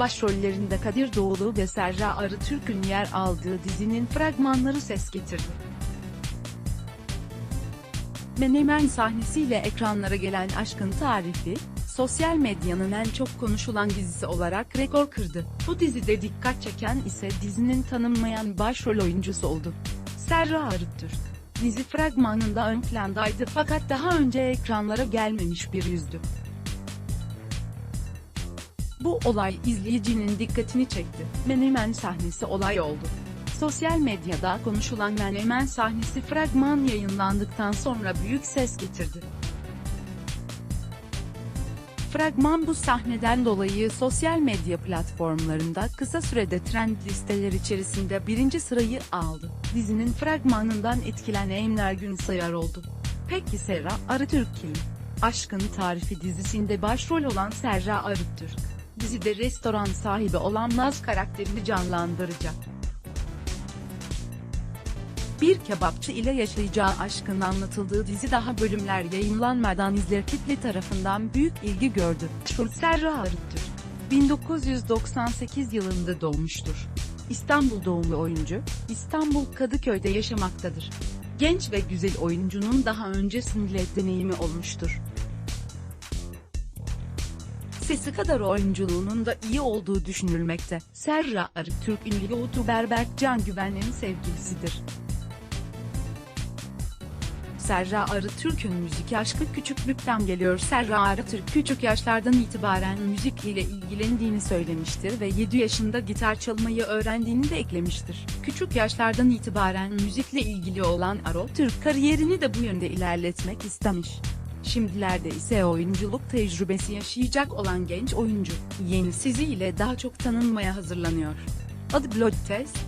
Başrollerinde Kadir Doğulu ve Serra Arıtürk'ün yer aldığı dizinin fragmanları ses getirdi. Menemen sahnesiyle ekranlara gelen Aşkın Tarifi, sosyal medyanın en çok konuşulan dizisi olarak rekor kırdı. Bu dizide dikkat çeken ise dizinin tanınmayan başrol oyuncusu oldu. Serra Arıtürk. Dizi fragmanında ön plandaydı fakat daha önce ekranlara gelmemiş bir yüzdü. Bu olay izleyicinin dikkatini çekti. Menemen sahnesi olay oldu. Sosyal medyada konuşulan Menemen sahnesi fragman yayınlandıktan sonra büyük ses getirdi. Fragman bu sahneden dolayı sosyal medya platformlarında kısa sürede trend listeler içerisinde birinci sırayı aldı. Dizinin fragmanından etkilenenler gün sayar oldu. Peki Serra Arıtürk kim? Aşkın Tarifi dizisinde başrol olan Serra Arıtürk, dizide restoran sahibi olan Naz karakterini canlandıracak. Bir kebapçı ile yaşayacağı aşkın anlatıldığı dizi daha bölümler yayımlanmadan izler kitle tarafından büyük ilgi gördü. Serra Arıtürk, 1998 yılında doğmuştur. İstanbul doğumlu oyuncu, İstanbul Kadıköy'de yaşamaktadır. Genç ve güzel oyuncunun daha önce single deneyimi olmuştur. Sesi kadar oyunculuğunun da iyi olduğu düşünülmekte. Serra Arıtürk ünlü YouTuber Berkcan Güven'in sevgilisidir. Serra Arıtürk'ün müzik aşkı küçüklükten geliyor. Serra Arıtürk küçük yaşlardan itibaren müzik ile ilgilendiğini söylemiştir ve 7 yaşında gitar çalmayı öğrendiğini de eklemiştir. Küçük yaşlardan itibaren müzikle ilgili olan Arıtürk kariyerini de bu yönde ilerletmek istemiş. Şimdilerde ise oyunculuk tecrübesi yaşayacak olan genç oyuncu, yeni sizi ile daha çok tanınmaya hazırlanıyor. Adı Blood Test,